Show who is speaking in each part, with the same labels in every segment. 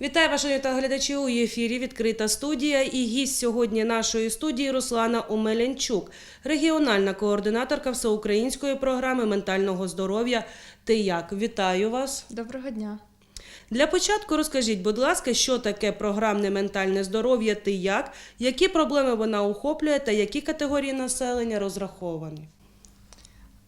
Speaker 1: Вітаю вас, шановні глядачі. У ефірі відкрита студія. І гість сьогодні нашої студії Руслана Омелянчук, регіональна координаторка всеукраїнської програми ментального здоров'я. Ти як? Вітаю вас.
Speaker 2: Доброго дня.
Speaker 1: Для початку розкажіть, будь ласка, що таке програмне ментальне здоров'я Ти як, які проблеми вона охоплює та які категорії населення розраховані?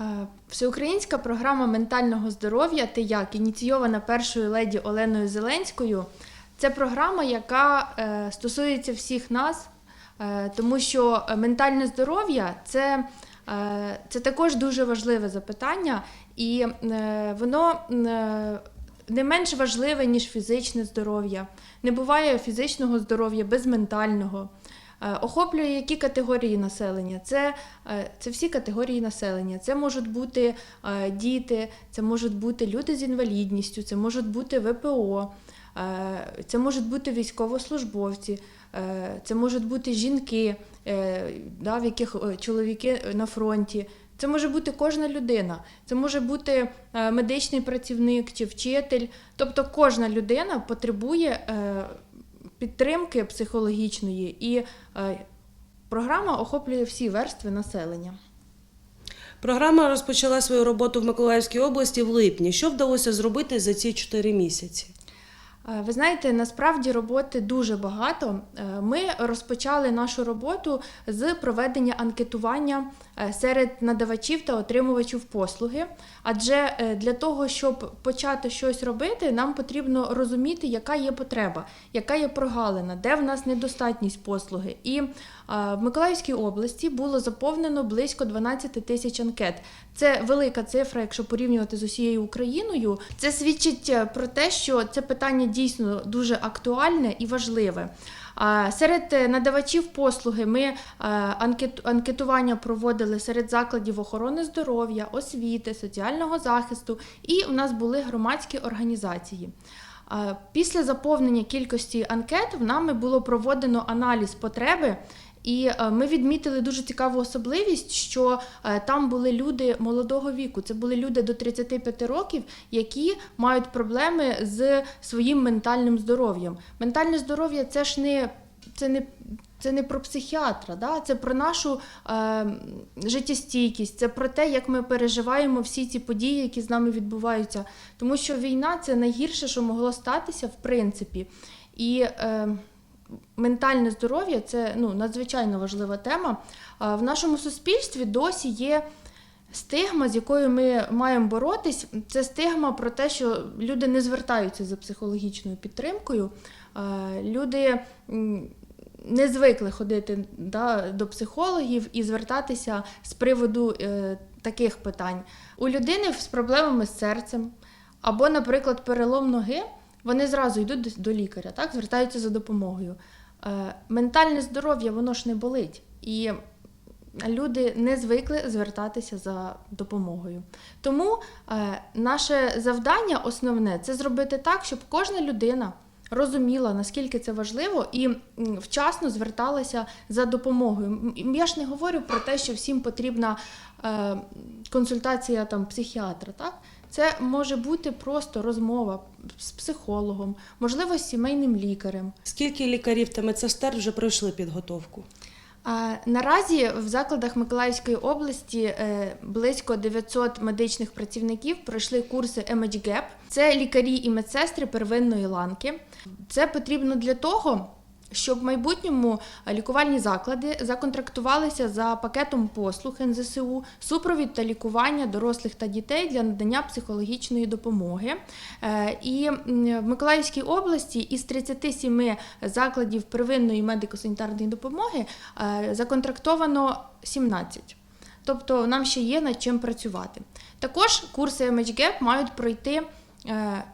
Speaker 2: Е, Всеукраїнська програма ментального здоров'я Ти як ініційована першою леді Оленою Зеленською. Це програма, яка е, стосується всіх нас, е, тому що ментальне здоров'я це, це також дуже важливе запитання, і воно не менш важливе, ніж фізичне здоров'я. Не буває фізичного здоров'я без ментального. Е, Охоплює які категорії населення? Це, е, це всі категорії населення. Це можуть бути е, діти, це можуть бути люди з інвалідністю, це можуть бути ВПО, це можуть бути військовослужбовці, це можуть бути жінки, да, в яких чоловіки на фронті. Це може бути кожна людина, це може бути медичний працівник чи вчитель. Тобто кожна людина потребує підтримки психологічної, і е, програма охоплює всі верстви населення.
Speaker 1: Програма розпочала свою роботу в Миколаївській області в липні. Що вдалося зробити за ці чотири місяці?
Speaker 2: Е, Ви знаєте, насправді роботи дуже багато. Е, Ми розпочали нашу роботу з проведення анкетування е, серед надавачів та отримувачів послуги. Адже для того, щоб почати щось робити, нам потрібно розуміти, яка є потреба, яка є прогалина, де в нас недостатність послуги. І в Миколаївській області було заповнено близько 12 тисяч анкет. Це велика цифра, якщо порівнювати з усією Україною. Це свідчить про те, що це питання дійсно дуже актуальне і важливе. Серед е, надавачів послуги ми е, анкетування проводили серед закладів охорони здоров'я, освіти, соціального захисту, і у нас були громадські організації. Після заповнення кількості анкет в нами було проводено аналіз потреби. І е, ми відмітили дуже цікаву особливість, що е, там були люди молодого віку. Це були люди до 35 років, які мають проблеми з своїм ментальним здоров'ям. Ментальне здоров'я це ж не це не. Це не про психіатра, да? це про нашу е, життєстійкість, це про те, як ми переживаємо всі ці події, які з нами відбуваються. Тому що війна це найгірше, що могло статися, в принципі. І е, ментальне здоров'я це ну, надзвичайно важлива тема. В нашому суспільстві досі є стигма, з якою ми маємо боротись. Це стигма про те, що люди не звертаються за психологічною підтримкою. Люди не звикли ходити да, до психологів і звертатися з приводу е, таких питань. У людини з проблемами з серцем або, наприклад, перелом ноги, вони зразу йдуть до, лікаря, так, звертаються за допомогою. Е, ментальне здоров'я, воно ж не болить. І люди не звикли звертатися за допомогою. Тому е, наше завдання основне це зробити так, щоб кожна людина розуміла, наскільки це важливо, і вчасно зверталася за допомогою. Я ж не говорю про те, що всім потрібна е, консультація там, психіатра. Так? Це може бути просто розмова з психологом, можливо, з сімейним лікарем.
Speaker 1: Скільки лікарів та медсестер вже пройшли підготовку?
Speaker 2: Наразі в закладах Миколаївської області е, близько 900 медичних працівників пройшли курси MHGAP. Це лікарі і медсестри первинної ланки. Це потрібно для того, щоб в майбутньому лікувальні заклади законтрактувалися за пакетом послуг НЗСУ, супровід та лікування дорослих та дітей для надання психологічної допомоги. Е, І в Миколаївській області із 37 закладів первинної медико-санітарної допомоги е, законтрактовано 17. Тобто нам ще є над чим працювати. Також курси MHGAP мають пройти е,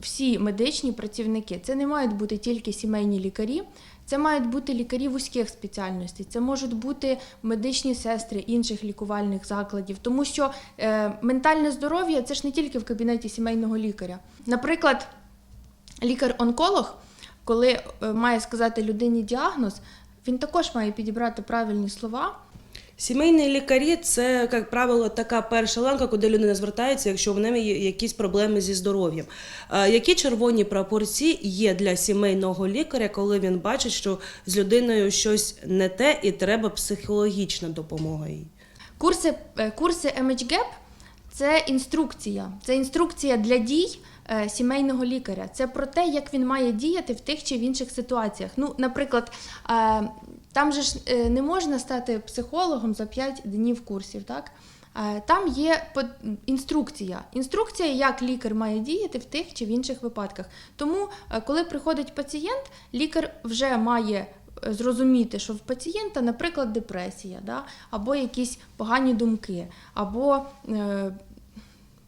Speaker 2: всі медичні працівники. Це не мають бути тільки сімейні лікарі, це мають бути лікарі вузьких спеціальностей, це можуть бути медичні сестри інших лікувальних закладів, тому що е, ментальне здоров'я це ж не тільки в кабінеті сімейного лікаря. Наприклад, лікар-онколог, коли е, має сказати людині діагноз, він також має підібрати правильні слова.
Speaker 1: Сімейні лікарі це, як правило, така перша ланка, куди людина звертається, якщо в неї є якісь проблеми зі здоров'ям. Які червоні прапорці є для сімейного лікаря, коли він бачить, що з людиною щось не те і треба психологічна допомога їй?
Speaker 2: Курси, е, курси MHGAP – це інструкція. Це інструкція для дій е, сімейного лікаря. Це про те, як він має діяти в тих чи в інших ситуаціях. Ну, наприклад, е, там же ж е, не можна стати психологом за 5 днів курсів, так? Там є інструкція. Інструкція, як лікар має діяти в тих чи в інших випадках. Тому, е, коли приходить пацієнт, лікар вже має е, зрозуміти, що в пацієнта, наприклад, депресія, да? або якісь погані думки, або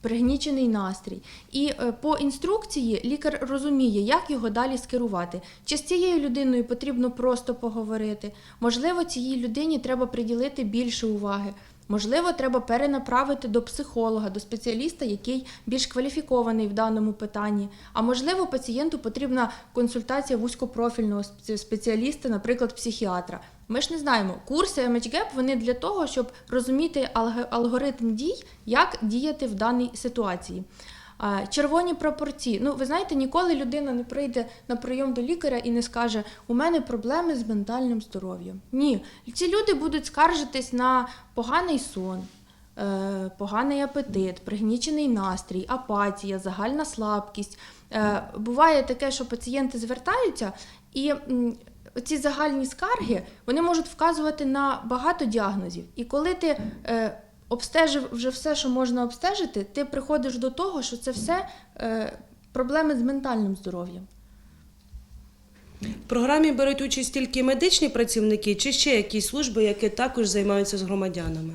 Speaker 2: пригнічений настрій. І е, по інструкції лікар розуміє, як його далі скерувати. Чи з цією людиною потрібно просто поговорити, можливо, цій людині треба приділити більше уваги. Можливо, треба перенаправити до психолога, до спеціаліста, який більш кваліфікований в даному питанні. А можливо, пацієнту потрібна консультація вузькопрофільного спеціаліста, наприклад, психіатра. Ми ж не знаємо. Курси MHGAP вони для того, щоб розуміти алг- алгоритм дій, як діяти в даній ситуації. Червоні пропорції. Ну, ви знаєте, ніколи людина не прийде на прийом до лікаря і не скаже: у мене проблеми з ментальним здоров'ям. Ні, ці люди будуть скаржитись на поганий сон, е, поганий апетит, пригнічений настрій, апатія, загальна слабкість. Е, Буває таке, що пацієнти звертаються і. Ці загальні скарги вони можуть вказувати на багато діагнозів. І коли ти е, обстежив вже все, що можна обстежити, ти приходиш до того, що це все е, проблеми з ментальним здоров'ям.
Speaker 1: В програмі беруть участь тільки медичні працівники чи ще якісь служби, які також займаються з громадянами?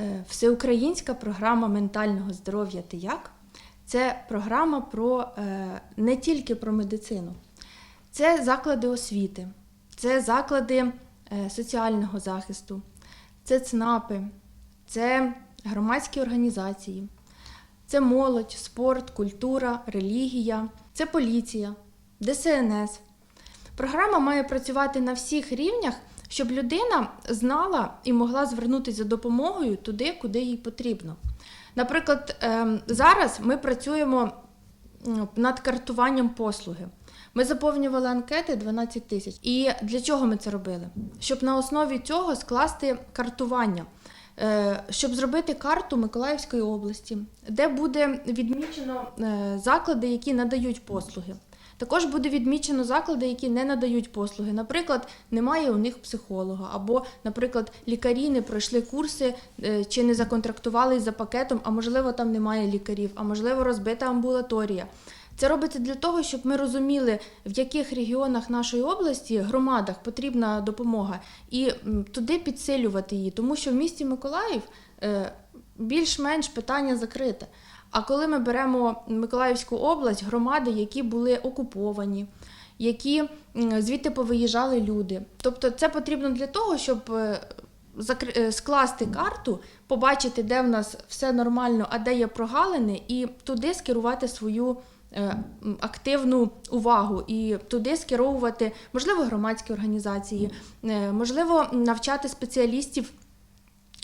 Speaker 2: Е, Всеукраїнська програма ментального здоров'я Ти як? Це програма про е, не тільки про медицину, це заклади освіти, це заклади е, соціального захисту, це ЦНАПи, це громадські організації, це молодь, спорт, культура, релігія, це поліція, ДСНС. Програма має працювати на всіх рівнях, щоб людина знала і могла звернутися за допомогою туди, куди їй потрібно. Наприклад, ем, зараз ми працюємо над картуванням послуги. Ми заповнювали анкети 12 тисяч. І для чого ми це робили? Щоб на основі цього скласти картування, Е, щоб зробити карту Миколаївської області, де буде відмічено е, заклади, які надають послуги. Також буде відмічено заклади, які не надають послуги. Наприклад, немає у них психолога, або, наприклад, лікарі не пройшли курси е, чи не законтрактували за пакетом, а можливо, там немає лікарів, а можливо, розбита амбулаторія. Це робиться для того, щоб ми розуміли, в яких регіонах нашої області, громадах потрібна допомога, і туди підсилювати її, тому що в місті Миколаїв е, більш-менш питання закрите. А коли ми беремо Миколаївську область, громади, які були окуповані, які звідти повиїжджали люди. Тобто це потрібно для того, щоб е, е, скласти карту, побачити, де в нас все нормально, а де є прогалини, і туди скерувати свою активну увагу, і туди скеровувати, можливо, громадські організації, е, можливо, навчати спеціалістів,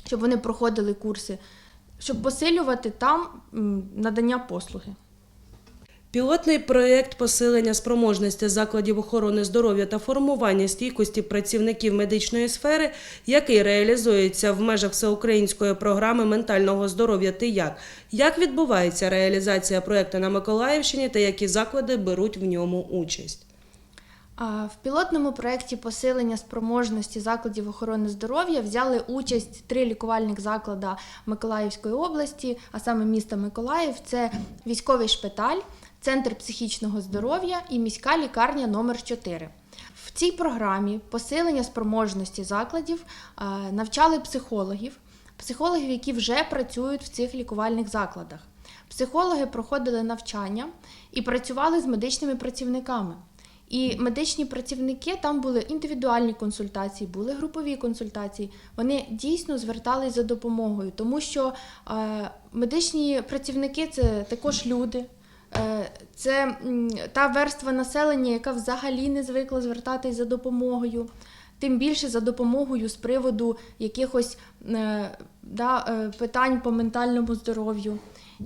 Speaker 2: щоб вони проходили курси, щоб посилювати там надання послуги.
Speaker 1: Пілотний проєкт посилення спроможності закладів охорони здоров'я та формування стійкості працівників медичної сфери, який реалізується в межах всеукраїнської програми ментального здоров'я «Ти як?». Як відбувається реалізація проєкту на Миколаївщині та які заклади беруть в ньому участь?
Speaker 2: В пілотному проєкті посилення спроможності закладів охорони здоров'я взяли участь три лікувальних заклади Миколаївської області, а саме міста Миколаїв. Це військовий шпиталь, центр психічного здоров'я і міська лікарня номер 4 В цій програмі посилення спроможності закладів навчали психологів, психологів, які вже працюють в цих лікувальних закладах. Психологи проходили навчання і працювали з медичними працівниками. І медичні працівники там були індивідуальні консультації, були групові консультації. Вони дійсно звертались за допомогою, тому що е, медичні працівники це також люди. Е, Це та верства населення, яка взагалі не звикла звертатись за допомогою. тим більше за допомогою з приводу якихось е, да, е, питань по ментальному здоров'ю.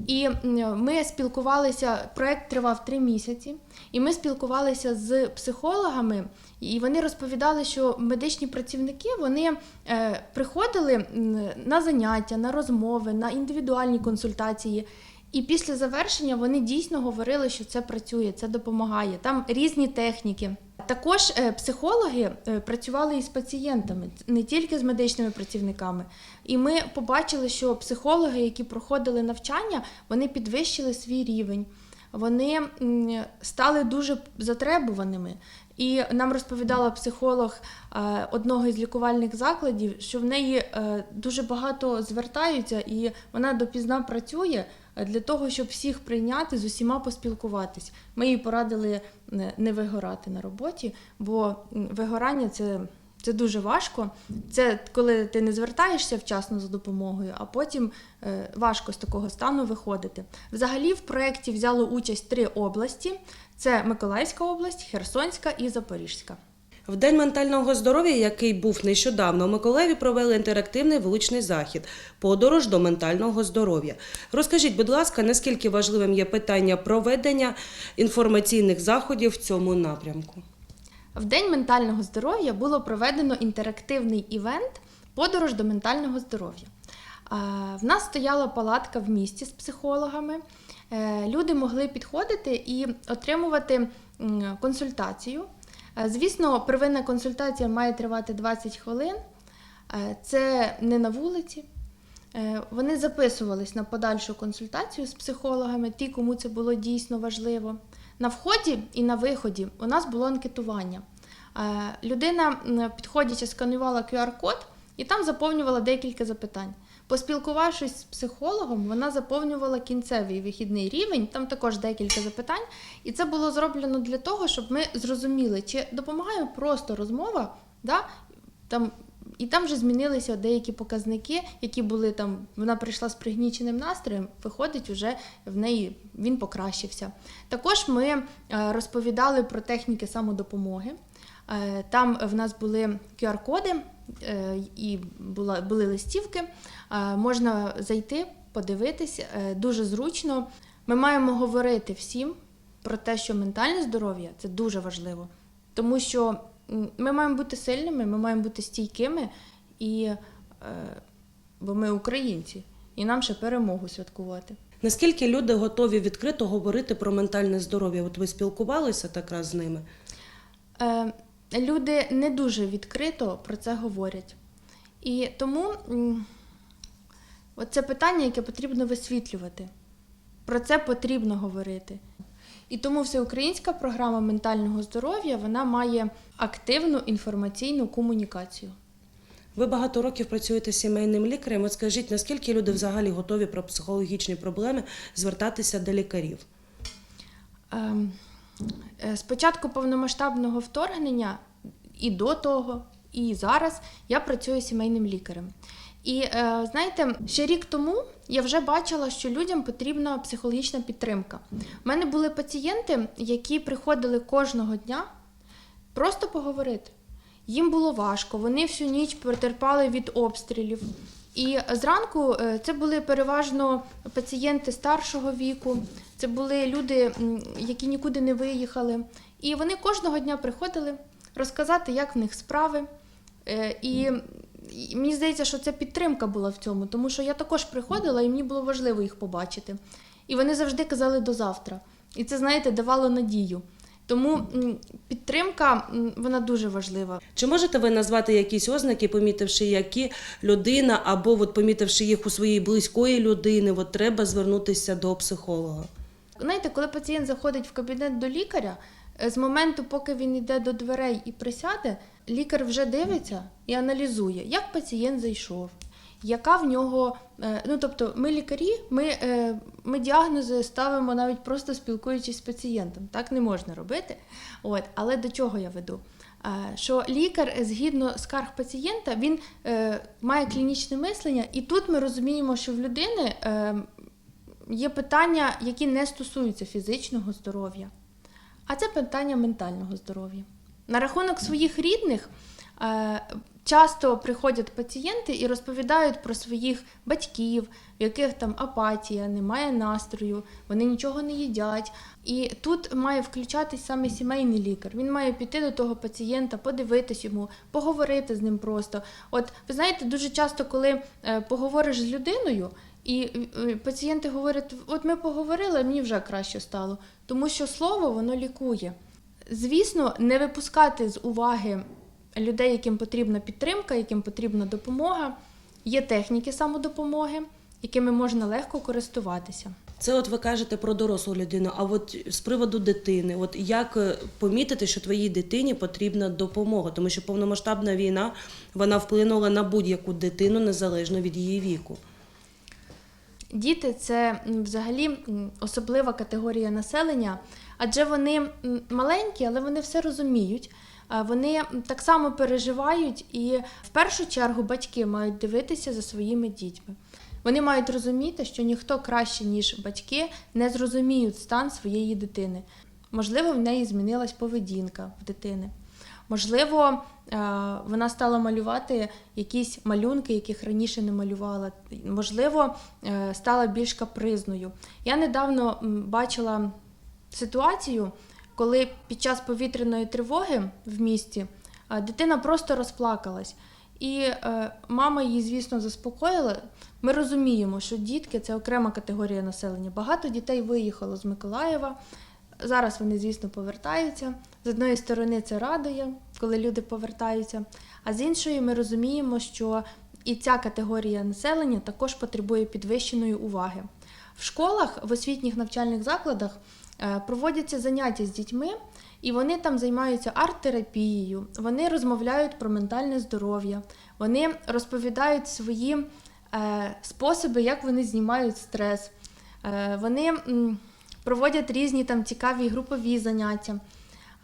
Speaker 2: І ми спілкувалися, проект тривав три місяці, і ми спілкувалися з психологами, і вони розповідали, що медичні працівники вони приходили на заняття, на розмови, на індивідуальні консультації. І після завершення вони дійсно говорили, що це працює, це допомагає. Там різні техніки. Також е, психологи е, працювали із пацієнтами, не тільки з медичними працівниками. І ми побачили, що психологи, які проходили навчання, вони підвищили свій рівень. Вони стали дуже затребуваними. І нам розповідала психолог е, одного із лікувальних закладів, що в неї е, дуже багато звертаються, і вона допізна працює е, для того, щоб всіх прийняти, з усіма поспілкуватись. Ми їй порадили не- не вигорати на роботі, бо вигорання це. Це дуже важко. Це коли ти не звертаєшся вчасно за допомогою, а потім е, важко з такого стану виходити. Взагалі в проєкті взяло участь три області: це Миколаївська область, Херсонська і Запорізька.
Speaker 1: В День ментального здоров'я, який був нещодавно, у Миколаєві провели інтерактивний вуличний захід подорож до ментального здоров'я. Розкажіть, будь ласка, наскільки важливим є питання проведення інформаційних заходів в цьому напрямку?
Speaker 2: В День ментального здоров'я було проведено інтерактивний івент Подорож до ментального здоров'я. В нас стояла палатка в місті з психологами. Е, Люди могли підходити і отримувати консультацію. Е, Звісно, первинна консультація має тривати 20 хвилин. Е, Це не на вулиці. Вони записувались на подальшу консультацію з психологами, ті, кому це було дійсно важливо. На вході і на виході у нас було анкетування. Е, Людина, підходячи, сканувала QR-код і там заповнювала декілька запитань. Поспілкувавшись з психологом, вона заповнювала кінцевий вихідний рівень, там також декілька запитань. І це було зроблено для того, щоб ми зрозуміли, чи допомагає просто розмова, да? там і там вже змінилися деякі показники, які були там. Вона прийшла з пригніченим настроєм, виходить, вже в неї він покращився. Також ми е, розповідали про техніки самодопомоги. Е, Там в нас були QR-коди е, і були листівки. Можна зайти, подивитись, дуже зручно. Ми маємо говорити всім про те, що ментальне здоров'я це дуже важливо, тому що ми маємо бути сильними, ми маємо бути стійкими, і, е, бо ми українці, і нам ще перемогу святкувати.
Speaker 1: Наскільки люди готові відкрито говорити про ментальне здоров'я? От ви спілкувалися так раз з ними?
Speaker 2: Е, люди не дуже відкрито про це говорять. І тому це питання, яке потрібно висвітлювати. Про це потрібно говорити. І тому всеукраїнська програма ментального здоров'я вона має активну інформаційну комунікацію.
Speaker 1: Ви багато років працюєте сімейним лікарем. От скажіть, наскільки люди взагалі готові про психологічні проблеми звертатися до лікарів?
Speaker 2: Ем, е, З початку повномасштабного вторгнення і до того, і зараз я працюю сімейним лікарем. І е, знаєте, ще рік тому я вже бачила, що людям потрібна психологічна підтримка. У мене були пацієнти, які приходили кожного дня просто поговорити. Їм було важко, вони всю ніч потерпали від обстрілів. І зранку е, це були переважно пацієнти старшого віку, це були люди, які нікуди не виїхали. І вони кожного дня приходили розказати, як в них справи. Е, І і мені здається, що це підтримка була в цьому, тому що я також приходила і мені було важливо їх побачити. І вони завжди казали до завтра. І це, знаєте, давало надію. Тому підтримка вона дуже важлива.
Speaker 1: Чи можете ви назвати якісь ознаки, помітивши, які людина, або от помітивши їх у своїй близької людини, от треба звернутися до психолога?
Speaker 2: Знаєте, коли пацієнт заходить в кабінет до лікаря, е, з моменту, поки він йде до дверей і присяде, лікар вже дивиться і аналізує, як пацієнт зайшов, яка в нього. е, Ну, тобто, ми лікарі, ми, е, ми діагнози ставимо навіть просто спілкуючись з пацієнтом. Так не можна робити. От, але до чого я веду? Е, Що лікар, згідно скарг пацієнта, він має клінічне мислення, і тут ми розуміємо, що в людини є питання, які не стосуються фізичного здоров'я, а це питання ментального здоров'я. На рахунок своїх рідних, Е, Часто приходять пацієнти і розповідають про своїх батьків, в яких там апатія, немає настрою, вони нічого не їдять. І тут має включатись саме сімейний лікар. Він має піти до того пацієнта, подивитись йому, поговорити з ним просто. От ви знаєте, дуже часто, коли е, поговориш з людиною, і пацієнти говорять: от ми поговорили, мені вже краще стало, тому що слово воно лікує. Звісно, не випускати з уваги людей, яким потрібна підтримка, яким потрібна допомога. Є техніки самодопомоги, якими можна легко користуватися.
Speaker 1: Це от ви кажете про дорослу людину. А от з приводу дитини, от як е, помітити, що твоїй дитині потрібна допомога, тому що повномасштабна війна вона вплинула на будь-яку дитину незалежно від її віку.
Speaker 2: Діти це взагалі особлива категорія населення, адже вони маленькі, але вони все розуміють. Вони так само переживають, і в першу чергу батьки мають дивитися за своїми дітьми. Вони мають розуміти, що ніхто краще, ніж батьки, не зрозуміють стан своєї дитини. Можливо, в неї змінилась поведінка в дитини. Можливо, вона стала малювати якісь малюнки, яких раніше не малювала. Можливо, е, стала більш капризною. Я недавно бачила ситуацію, коли під час повітряної тривоги в місті е, дитина просто розплакалась. І е, мама її, звісно, заспокоїла. Ми розуміємо, що дітки це окрема категорія населення. Багато дітей виїхало з Миколаєва. Зараз вони, звісно, повертаються. З одної сторони, це радує, коли люди повертаються, а з іншої, ми розуміємо, що і ця категорія населення також потребує підвищеної уваги. В школах, в освітніх навчальних закладах проводяться заняття з дітьми, і вони там займаються арт-терапією, вони розмовляють про ментальне здоров'я, вони розповідають свої е, способи, як вони знімають стрес. Е, вони проводять різні там цікаві групові заняття.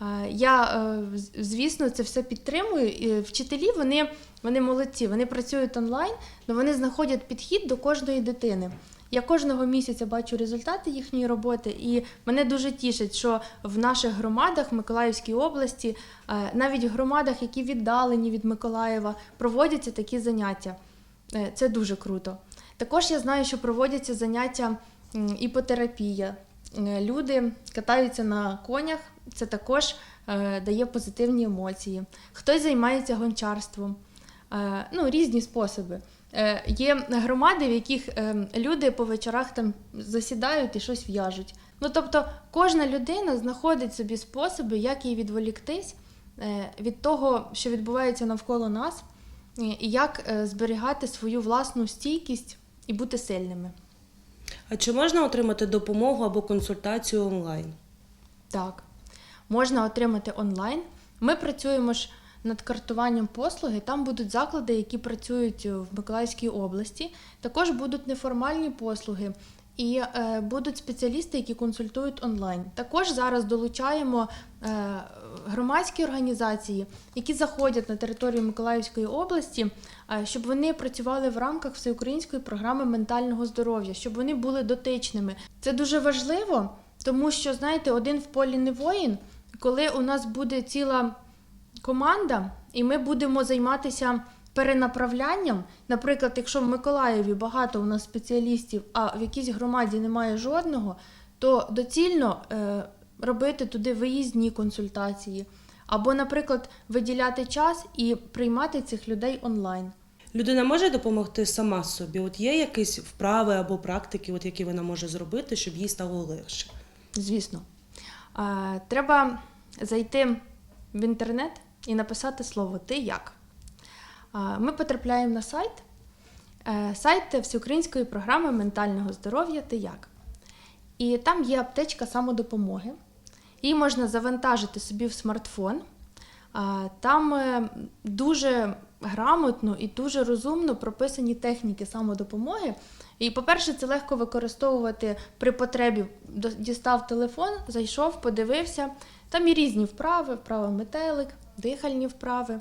Speaker 2: Е, Я, е, звісно, це все підтримую. І Вчителі вони, вони молодці, вони працюють онлайн, але вони знаходять підхід до кожної дитини. Я кожного місяця бачу результати їхньої роботи, і мене дуже тішить, що в наших громадах Миколаївській області, е, навіть в громадах, які віддалені від Миколаєва, проводяться такі заняття. Е, Це дуже круто. Також я знаю, що проводяться заняття іпотерапія. Е, Люди катаються на конях, це також дає позитивні емоції. Хтось займається гончарством, ну, різні способи. Е, Є громади, в яких е, люди по вечорах там засідають і щось в'яжуть. Ну, тобто, кожна людина знаходить собі способи, як їй відволіктись е, від того, що відбувається навколо нас, і як зберігати свою власну стійкість і бути сильними.
Speaker 1: А чи можна отримати допомогу або консультацію онлайн?
Speaker 2: Так, можна отримати онлайн. Ми працюємо ж над картуванням послуги. Там будуть заклади, які працюють в Миколаївській області. Також будуть неформальні послуги. І е, будуть спеціалісти, які консультують онлайн. Також зараз долучаємо е, громадські організації, які заходять на територію Миколаївської області, е, щоб вони працювали в рамках всеукраїнської програми ментального здоров'я, щоб вони були дотичними. Це дуже важливо, тому що, знаєте, один в полі не воїн, коли у нас буде ціла команда, і ми будемо займатися перенаправлянням. Наприклад, якщо в Миколаєві багато у нас спеціалістів, а в якійсь громаді немає жодного, то доцільно е, робити туди виїзні консультації. Або, наприклад, виділяти час і приймати цих людей онлайн.
Speaker 1: Людина може допомогти сама собі? От є якісь вправи або практики, от які вона може зробити, щоб їй стало легше?
Speaker 2: Звісно. Е, треба зайти в інтернет і написати слово Ти як. Ми потрапляємо на сайт. Е, Сайт Всеукраїнської програми ментального здоров'я Ти як. І там є аптечка самодопомоги. Її можна завантажити собі в смартфон. Там е, дуже грамотно і дуже розумно прописані техніки самодопомоги. І, по-перше, це легко використовувати при потребі. Дістав телефон, зайшов, подивився. Там і різні вправи, вправи метелик, дихальні вправи.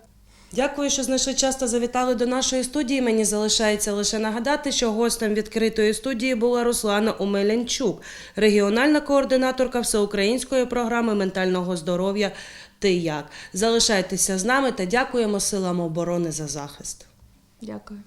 Speaker 1: Дякую, що знайшли час та завітали до нашої студії. Мені залишається лише нагадати, що гостем відкритої студії була Руслана Омелянчук, регіональна координаторка всеукраїнської програми ментального здоров'я. ти як. Залишайтеся з нами та дякуємо силам оборони за захист.
Speaker 2: Дякую.